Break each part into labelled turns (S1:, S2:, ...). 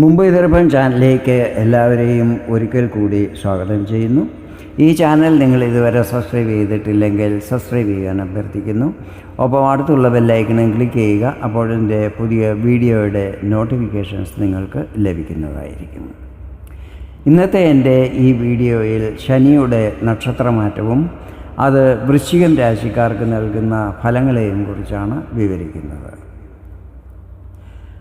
S1: മുംബൈ ദർപ്പൺ ചാനലിലേക്ക് എല്ലാവരെയും ഒരിക്കൽ കൂടി സ്വാഗതം ചെയ്യുന്നു. ഈ ചാനൽ നിങ്ങൾ ഇതുവരെ സബ്സ്ക്രൈബ് ചെയ്തിട്ടില്ലെങ്കിൽ സബ്സ്ക്രൈബ് ചെയ്യാൻ അഭ്യർത്ഥിക്കുന്നു. ഒപ്പം അടുത്തുള്ള ബെല്ലൈക്കണും ക്ലിക്ക് ചെയ്യുക അപ്പോൾ എന്റെ പുതിയ വീഡിയോയുടെ നോട്ടിഫിക്കേഷൻസ് നിങ്ങൾക്ക് ലഭിക്കുന്നതായിരിക്കും. ഇന്നത്തെ എന്റെ ഈ വീഡിയോയിൽ ശനിയുടെ നക്ഷത്രമാറ്റവും അത് വൃശ്ചികം രാശിക്കാർക്ക് നൽകുന്ന ഫലങ്ങളെയും കുറിച്ചാണ് വിവരിക്കുന്നത്.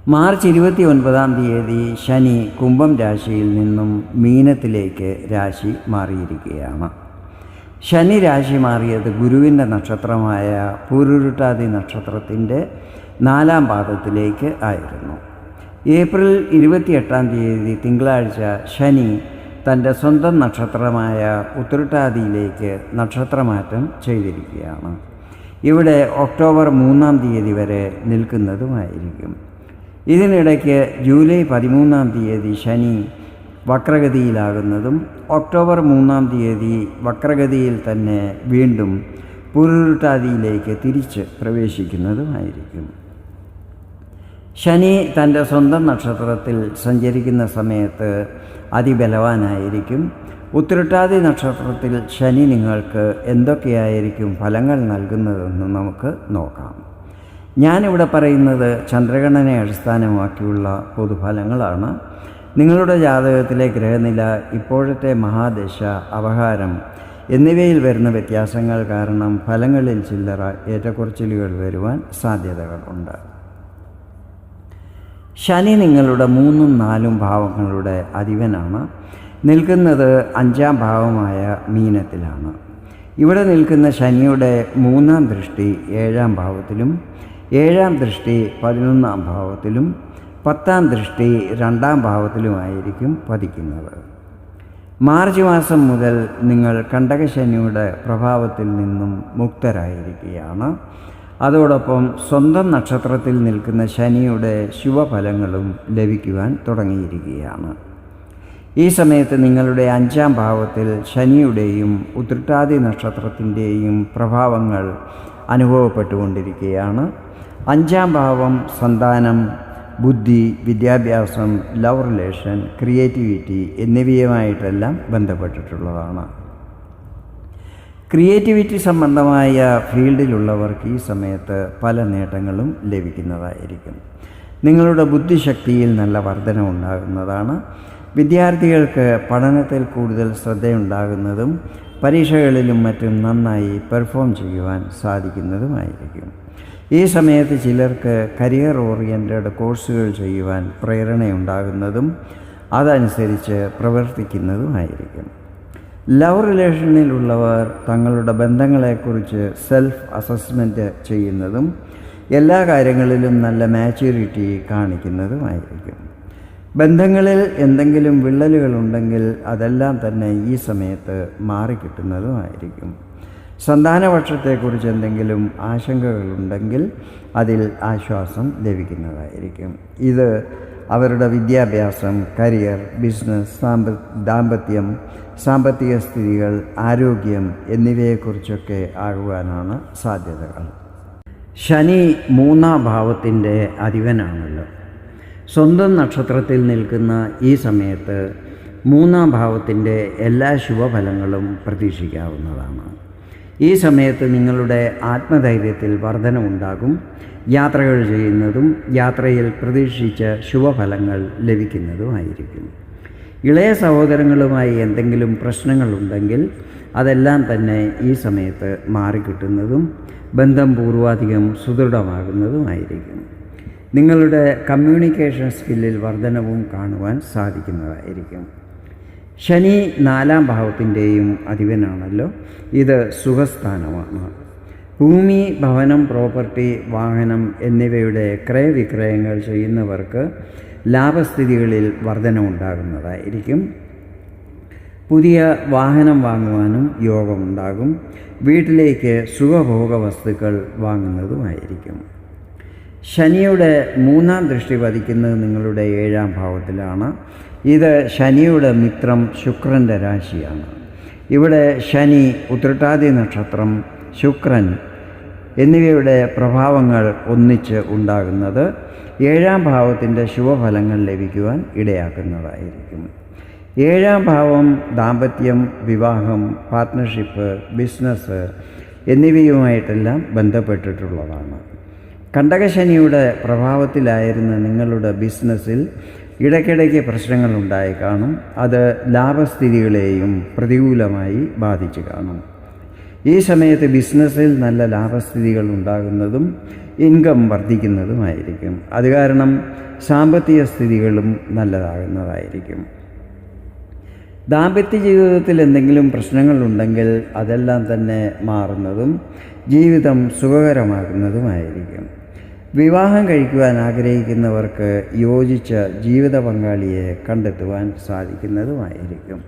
S1: മാർച്ച് ഇരുപത്തി ഒൻപതാം തീയതി ശനി കുംഭം രാശിയിൽ നിന്നും മീനത്തിലേക്ക് രാശി മാറിയിരിക്കുകയാണ്. ശനി രാശി മാറിയത് ഗുരുവിന്റെ നക്ഷത്രമായ പൂരുരുട്ടാതി നക്ഷത്രത്തിന്റെ നാലാം പാദത്തിലേക്ക് ആയിരുന്നു. ഏപ്രിൽ ഇരുപത്തിയെട്ടാം തീയതി തിങ്കളാഴ്ച ശനി തന്റെ സ്വന്തം നക്ഷത്രമായ ഉത്തരട്ടാതിയിലേക്ക് നക്ഷത്രമാറ്റം ചെയ്തിരിക്കുകയാണ്. ഇവിടെ ഒക്ടോബർ മൂന്നാം തീയതി വരെ നിൽക്കുന്നതുമായിരിക്കും. ഇതിനിടയ്ക്ക് ജൂലൈ പതിമൂന്നാം തീയതി ശനി വക്രഗതിയിലാകുന്നതും ഒക്ടോബർ മൂന്നാം തീയതി വക്രഗതിയിൽ തന്നെ വീണ്ടും പുരുരുട്ടാതിയിലേക്ക് തിരിച്ച് പ്രവേശിക്കുന്നതുമായിരിക്കും. ശനി തന്റെ സ്വന്തം നക്ഷത്രത്തിൽ സഞ്ചരിക്കുന്ന സമയത്ത് അതിബലവാനായിരിക്കും. ഉത്തിരട്ടാതി നക്ഷത്രത്തിൽ ശനി നിങ്ങൾക്ക് എന്തൊക്കെയായിരിക്കും ഫലങ്ങൾ നൽകുന്നതെന്ന് നമുക്ക് നോക്കാം. ഞാനിവിടെ പറയുന്നത് ചന്ദ്രഗണനെ അടിസ്ഥാനമാക്കിയുള്ള പൊതുഫലങ്ങളാണ്. നിങ്ങളുടെ ജാതകത്തിലെ ഗ്രഹനില ഇപ്പോഴത്തെ മഹാദശ അപഹാരം എന്നിവയിൽ വരുന്ന വ്യത്യാസങ്ങൾ കാരണം ഫലങ്ങളിൽ ചില്ലറ ഏറ്റക്കുറച്ചിലുകൾ വരുവാൻ സാധ്യതകളുണ്ട്. ശനി നിങ്ങളുടെ മൂന്നും നാലും ഭാവങ്ങളുടെ അധിപനാണ്. നിൽക്കുന്നത് അഞ്ചാം ഭാവമായ മീനത്തിലാണ്. ഇവിടെ നിൽക്കുന്ന ശനിയുടെ മൂന്നാം ദൃഷ്ടി ഏഴാം ഭാവത്തിലും ഏഴാം ദൃഷ്ടി പതിനൊന്നാം ഭാവത്തിലും പത്താം ദൃഷ്ടി രണ്ടാം ഭാവത്തിലുമായിരിക്കും പതിക്കുന്നത്. മാർച്ച് മാസം മുതൽ നിങ്ങൾ കണ്ടകശനിയുടെ പ്രഭാവത്തിൽ നിന്നും മുക്തരായിരിക്കുകയാണ്. അതോടൊപ്പം സ്വന്തം നക്ഷത്രത്തിൽ നിൽക്കുന്ന ശനിയുടെ ശുഭഫലങ്ങളും ലഭിക്കുവാൻ തുടങ്ങിയിരിക്കുകയാണ്. ഈ സമയത്ത് നിങ്ങളുടെ അഞ്ചാം ഭാവത്തിൽ ശനിയുടെയും ഉത്രട്ടാതി നക്ഷത്രത്തിന്റെയും പ്രഭാവങ്ങൾ അനുഭവപ്പെട്ടുകൊണ്ടിരിക്കുകയാണ്. അഞ്ചാം ഭാവം സന്താനം ബുദ്ധി വിദ്യാഭ്യാസം ലവ് റിലേഷൻ ക്രിയേറ്റിവിറ്റി എന്നിവയുമായിട്ടെല്ലാം ബന്ധപ്പെട്ടിട്ടുള്ളതാണ്. ക്രിയേറ്റിവിറ്റി സംബന്ധമായ ഫീൽഡിലുള്ളവർക്ക് ഈ സമയത്ത് പല നേട്ടങ്ങളും ലഭിക്കുന്നതായിരിക്കും. നിങ്ങളുടെ ബുദ്ധിശക്തിയിൽ നല്ല വർധന ഉണ്ടാകുന്നതാണ്. വിദ്യാർത്ഥികൾക്ക് പഠനത്തിൽ കൂടുതൽ ശ്രദ്ധയുണ്ടാകുന്നതും പരീക്ഷകളിലും മറ്റും നന്നായി പെർഫോം ചെയ്യുവാൻ സാധിക്കുന്നതുമായിരിക്കും. ഈ സമയത്ത് ചിലർക്ക് കരിയർ ഓറിയന്റഡ് കോഴ്സുകൾ ചെയ്യുവാൻ പ്രേരണയുണ്ടാകുന്നതും അതനുസരിച്ച് പ്രവർത്തിക്കുന്നതുമായിരിക്കും. ലവ് റിലേഷനിലുള്ളവർ തങ്ങളുടെ ബന്ധങ്ങളെക്കുറിച്ച് സെൽഫ് അസസ്മെന്റ് ചെയ്യുന്നതും എല്ലാ കാര്യങ്ങളിലും നല്ല മാച്യൂരിറ്റി കാണിക്കുന്നതുമായിരിക്കും. ബന്ധങ്ങളിൽ എന്തെങ്കിലും വിള്ളലുകളുണ്ടെങ്കിൽ അതെല്ലാം തന്നെ ഈ സമയത്ത് മാറിക്കിട്ടുന്നതുമായിരിക്കും. സന്താനപക്ഷത്തെക്കുറിച്ച് എന്തെങ്കിലും ആശങ്കകളുണ്ടെങ്കിൽ അതിൽ ആശ്വാസം ലഭിക്കുന്നതായിരിക്കും. ഇത് അവരുടെ വിദ്യാഭ്യാസം കരിയർ ബിസിനസ് സാമ്പ ദാമ്പത്യം സാമ്പത്തിക സ്ഥിതികൾ ആരോഗ്യം എന്നിവയെക്കുറിച്ചൊക്കെ ആകുവാനാണ് സാധ്യതകൾ. ശനി മൂന്നാം ഭാവത്തിന്റെ അധിപനാണല്ലോ. സ്വന്തം നക്ഷത്രത്തിൽ നിൽക്കുന്ന ഈ സമയത്ത് മൂന്നാം ഭാവത്തിന്റെ എല്ലാ ശുഭഫലങ്ങളും പ്രതീക്ഷിക്കാവുന്നതാണ്. ഈ സമയത്ത് നിങ്ങളുടെ ആത്മധൈര്യത്തിൽ വർധനമുണ്ടാകും യാത്രകൾ ചെയ്യുന്നതും യാത്രയിൽ പ്രതീക്ഷിച്ച ശുഭഫലങ്ങൾ ലഭിക്കുന്നതുമായിരിക്കും. ഇളയ സഹോദരങ്ങളുമായി എന്തെങ്കിലും പ്രശ്നങ്ങളുണ്ടെങ്കിൽ അതെല്ലാം തന്നെ ഈ സമയത്ത് മാറിക്കിട്ടുന്നതും ബന്ധം പൂർവാധികം സുദൃഢമാകുന്നതുമായിരിക്കും. നിങ്ങളുടെ കമ്മ്യൂണിക്കേഷൻ സ്കില്ലിൽ വർധനവും കാണുവാൻ സാധിക്കുന്നതായിരിക്കും. ശനി നാലാം ഭാവത്തിന്റെയും അധിപനാണല്ലോ. ഇത് സുഖസ്ഥാനമാണ്. ഭൂമി ഭവനം പ്രോപ്പർട്ടി വാഹനം എന്നിവയുടെ ക്രയവിക്രയങ്ങൾ ചെയ്യുന്നവർക്ക് ലാഭസ്ഥിതികളിൽ വർധന ഉണ്ടാകുന്നതായിരിക്കും പുതിയ വാഹനം വാങ്ങുവാനും യോഗമുണ്ടാകും. വീട്ടിലേക്ക് സുഖഭോഗ വസ്തുക്കൾ വാങ്ങുന്നതുമായിരിക്കും. ശനിയുടെ മൂന്നാം ദൃഷ്ടി പതിക്കുന്നത് നിങ്ങളുടെ ഏഴാം ഭാവത്തിലാണ്. ഇത് ശനിയുടെ മിത്രം ശുക്രന്റെ രാശിയാണ്. ഇവിടെ ശനി ഉത്രട്ടാതി നക്ഷത്രം ശുക്രൻ എന്നിവയുടെ പ്രഭാവങ്ങൾ ഒന്നിച്ച് ഉണ്ടാകുന്നത് ഏഴാം ഭാവത്തിന്റെ ശുഭഫലങ്ങൾ ലഭിക്കുവാൻ ഇടയാക്കുന്നതായിരിക്കും. ഏഴാം ഭാവം ദാമ്പത്യം വിവാഹം പാർട്ട്ണർഷിപ്പ് ബിസിനസ് എന്നിവയുമായിട്ടെല്ലാം ബന്ധപ്പെട്ടിട്ടുള്ളതാണ്. കണ്ടകശനിയുടെ പ്രഭാവത്തിലായിരുന്ന നിങ്ങളുടെ ബിസിനസ്സിൽ ഇടയ്ക്കിടയ്ക്ക് പ്രശ്നങ്ങൾ ഉണ്ടായി കാണും. അത് ലാഭസ്ഥിതികളെയും പ്രതികൂലമായി ബാധിച്ചു കാണും. ഈ സമയത്ത് ബിസിനസ്സിൽ നല്ല ലാഭസ്ഥിതികൾ ഉണ്ടാകുന്നതും ഇൻകം വർദ്ധിക്കുന്നതുമായിരിക്കും. അത് കാരണം സാമ്പത്തിക സ്ഥിതികളും നല്ലതാകുന്നതായിരിക്കും. ദാമ്പത്യ ജീവിതത്തിൽ എന്തെങ്കിലും പ്രശ്നങ്ങളുണ്ടെങ്കിൽ അതെല്ലാം തന്നെ മാറുന്നതും ജീവിതം സുഖകരമാകുന്നതുമായിരിക്കും. വിവാഹം കഴിക്കുവാൻ ആഗ്രഹിക്കുന്നവർക്ക് യോജിച്ച ജീവിത പങ്കാളിയെ കണ്ടെത്തുവാൻ സാധിക്കുന്നതുമായിരിക്കും.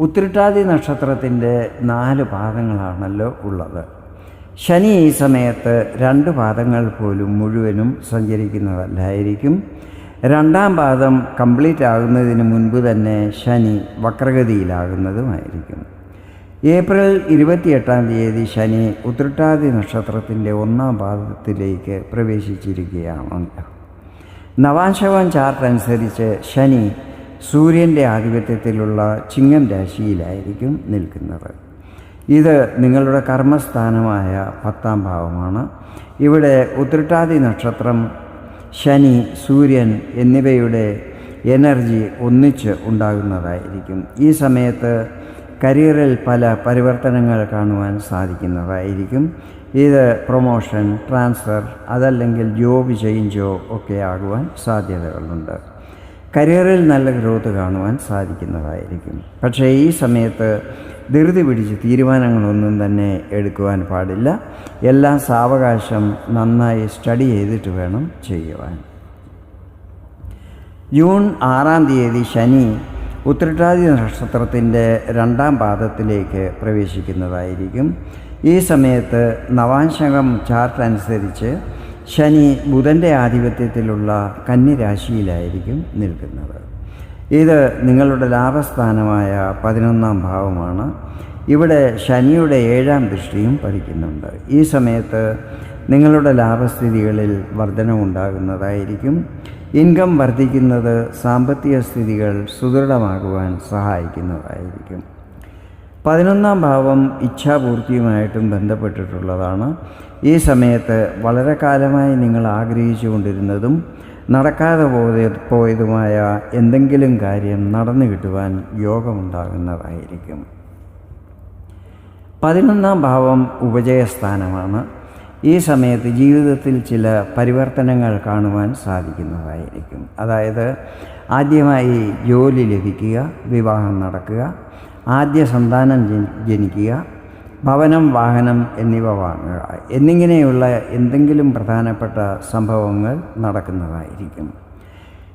S1: ഉത്രട്ടാതി നക്ഷത്രത്തിന്റെ നാല് പാദങ്ങളാണല്ലോ ഉള്ളത്. ശനി ഈ സമയത്ത് രണ്ട് പാദങ്ങൾ പോലും മുഴുവനും സഞ്ചരിക്കുന്നതല്ലായിരിക്കും. രണ്ടാം പാദം കംപ്ലീറ്റ് ആകുന്നതിന് മുൻപ് തന്നെ ശനി വക്രഗതിയിലാകുന്നതുമായിരിക്കും. ഏപ്രിൽ ഇരുപത്തിയെട്ടാം തീയതി ശനി ഉത്രട്ടാതി നക്ഷത്രത്തിന്റെ ഒന്നാം പാദത്തിലേക്ക് പ്രവേശിച്ചിരിക്കുകയാണ്. നവാംശവൻ ചാർട്ട് അനുസരിച്ച് ശനി സൂര്യന്റെ ആധിപത്യത്തിലുള്ള ചിങ്ങം രാശിയിലായിരിക്കും നിൽക്കുന്നത്. ഇത് നിങ്ങളുടെ കർമ്മസ്ഥാനമായ പത്താം ഭാവമാണ്. ഇവിടെ ഉത്രട്ടാതി നക്ഷത്രം ശനി സൂര്യൻ എന്നിവയുടെ എനർജി ഒന്നിച്ച് ഉണ്ടാകുന്നതായിരിക്കും. ഈ സമയത്ത് കരിയറിൽ പല പരിവർത്തനങ്ങൾ കാണുവാൻ സാധിക്കുന്നതായിരിക്കും. ഇത് പ്രൊമോഷൻ ട്രാൻസ്ഫർ അതല്ലെങ്കിൽ ജോബ് ചേഞ്ചോ ഒക്കെ ആകുവാൻ സാധ്യതകളുണ്ട്. കരിയറിൽ നല്ല ഗ്രോത്ത് കാണുവാൻ സാധിക്കുന്നതായിരിക്കും. പക്ഷേ ഈ സമയത്ത് ധൃതി പിടിച്ച് തീരുമാനങ്ങളൊന്നും തന്നെ എടുക്കുവാൻ പാടില്ല. എല്ലാ സാവകാശം നന്നായി സ്റ്റഡി ചെയ്തിട്ട് വേണം ചെയ്യുവാൻ. ജൂൺ ആറാം തീയതി ശനി ഉത്രട്ടാതി നക്ഷത്രത്തിന്റെ രണ്ടാം പാദത്തിലേക്ക് പ്രവേശിക്കുന്നതായിരിക്കും. ഈ സമയത്ത് നവാംശകം ചാർട്ട് അനുസരിച്ച് ശനി ബുധന്റെ ആധിപത്യത്തിലുള്ള കന്നിരാശിയിലായിരിക്കും നിൽക്കുന്നത്. ഇത് നിങ്ങളുടെ ലാഭസ്ഥാനമായ പതിനൊന്നാം ഭാവമാണ്. ഇവിടെ ശനിയുടെ ഏഴാം ദൃഷ്ടിയും പതിക്കുന്നുണ്ട്. ഈ സമയത്ത് നിങ്ങളുടെ ലാഭസ്ഥിതികളിൽ വർധനമുണ്ടാകുന്നതായിരിക്കും ഇൻകം വർദ്ധിക്കുന്നത് സാമ്പത്തിക സ്ഥിതികൾ സുദൃഢമാകുവാൻ സഹായിക്കുന്നതായിരിക്കും. പതിനൊന്നാം ഭാവം ഇച്ഛാപൂർത്തിയുമായിട്ടും ബന്ധപ്പെട്ടിട്ടുള്ളതാണ്. ഈ സമയത്ത് വളരെ കാലമായി നിങ്ങൾ ആഗ്രഹിച്ചു കൊണ്ടിരുന്നതും നടക്കാതെ പോയ പോയതുമായ എന്തെങ്കിലും കാര്യം നടന്നു കിട്ടുവാൻ യോഗമുണ്ടാകുന്നതായിരിക്കും. പതിനൊന്നാം ഭാവം ഉപജയസ്ഥാനമാണ്. ഈ സമയത്ത് ജീവിതത്തിൽ ചില പരിവർത്തനങ്ങൾ കാണുവാൻ സാധിക്കുന്നതായിരിക്കും. അതായത് ആദ്യമായി ജോലി ലഭിക്കുക വിവാഹം നടക്കുക ആദ്യ സന്താനം ജനിക്കുക ഭവനം വാഹനം എന്നിവ വാങ്ങുക. എന്നിങ്ങനെയുള്ള എന്തെങ്കിലും പ്രധാനപ്പെട്ട സംഭവങ്ങൾ നടക്കുന്നതായിരിക്കും.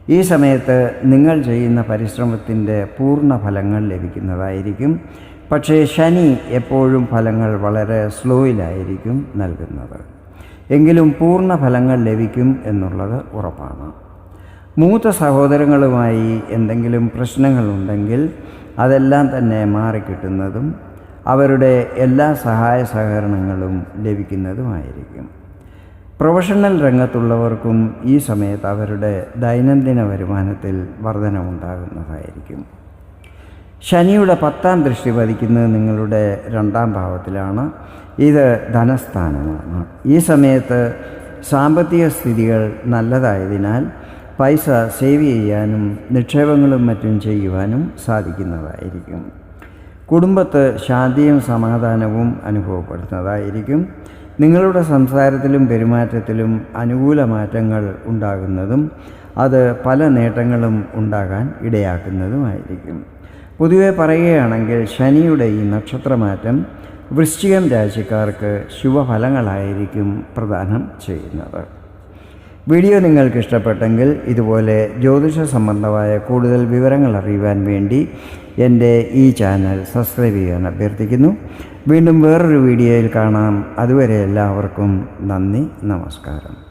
S1: ഈ സമയത്ത് നിങ്ങൾ ചെയ്യുന്ന പരിശ്രമത്തിന്റെ പൂർണ ഫലങ്ങൾ ലഭിക്കുന്നതായിരിക്കും. പക്ഷേ ശനി എപ്പോഴും ഫലങ്ങൾ വളരെ സ്ലോയിലായിരിക്കും നൽകുന്നത്. എങ്കിലും പൂർണ ഫലങ്ങൾ ലഭിക്കും എന്നുള്ളത് ഉറപ്പാണ്. മൂത്ത സഹോദരങ്ങളുമായി എന്തെങ്കിലും പ്രശ്നങ്ങളുണ്ടെങ്കിൽ അതെല്ലാം തന്നെ മാറിക്കിട്ടുന്നതും അവരുടെ എല്ലാ സഹായ സഹകരണങ്ങളും ലഭിക്കുന്നതുമായിരിക്കും. പ്രൊഫഷണൽ രംഗത്തുള്ളവർക്കും ഈ സമയത്ത് അവരുടെ ദൈനംദിന വരുമാനത്തിൽ വർധനമുണ്ടാകുന്നതായിരിക്കും. ശനിയുടെ പത്താം ദൃഷ്ടി പതിക്കുന്നത് നിങ്ങളുടെ രണ്ടാം ഭാവത്തിലാണ്. ഇത് ധനസ്ഥാനമാണ്. ഈ സമയത്ത് സാമ്പത്തിക സ്ഥിതികൾ നല്ലതായതിനാൽ പൈസ സേവ് ചെയ്യാനും നിക്ഷേപങ്ങളും മറ്റും ചെയ്യുവാനും സാധിക്കുന്നതായിരിക്കും. കുടുംബത്ത് ശാന്തിയും സമാധാനവും അനുഭവപ്പെടുന്നതായിരിക്കും. നിങ്ങളുടെ സംസാരത്തിലും പെരുമാറ്റത്തിലും അനുകൂല മാറ്റങ്ങൾ ഉണ്ടാകുന്നതും അത് പല നേട്ടങ്ങളും ഉണ്ടാകാൻ ഇടയാക്കുന്നതുമായിരിക്കും. പൊതുവെ പറയുകയാണെങ്കിൽ ശനിയുടെ ഈ നക്ഷത്രമാറ്റം വൃശ്ചികം രാശിക്കാർക്ക് ശുഭഫലങ്ങളായിരിക്കും പ്രദാനം ചെയ്യുന്നത്. വീഡിയോ നിങ്ങൾക്ക് ഇഷ്ടപ്പെട്ടെങ്കിൽ ഇതുപോലെ ജ്യോതിഷ സംബന്ധമായ കൂടുതൽ വിവരങ്ങൾ അറിയുവാൻ വേണ്ടി എന്റെ ഈ ചാനൽ സബ്സ്ക്രൈബ് ചെയ്യാൻ അഭ്യർത്ഥിക്കുന്നു. വീണ്ടും വേറൊരു വീഡിയോയിൽ കാണാം. അതുവരെ എല്ലാവർക്കും നന്ദി നമസ്കാരം.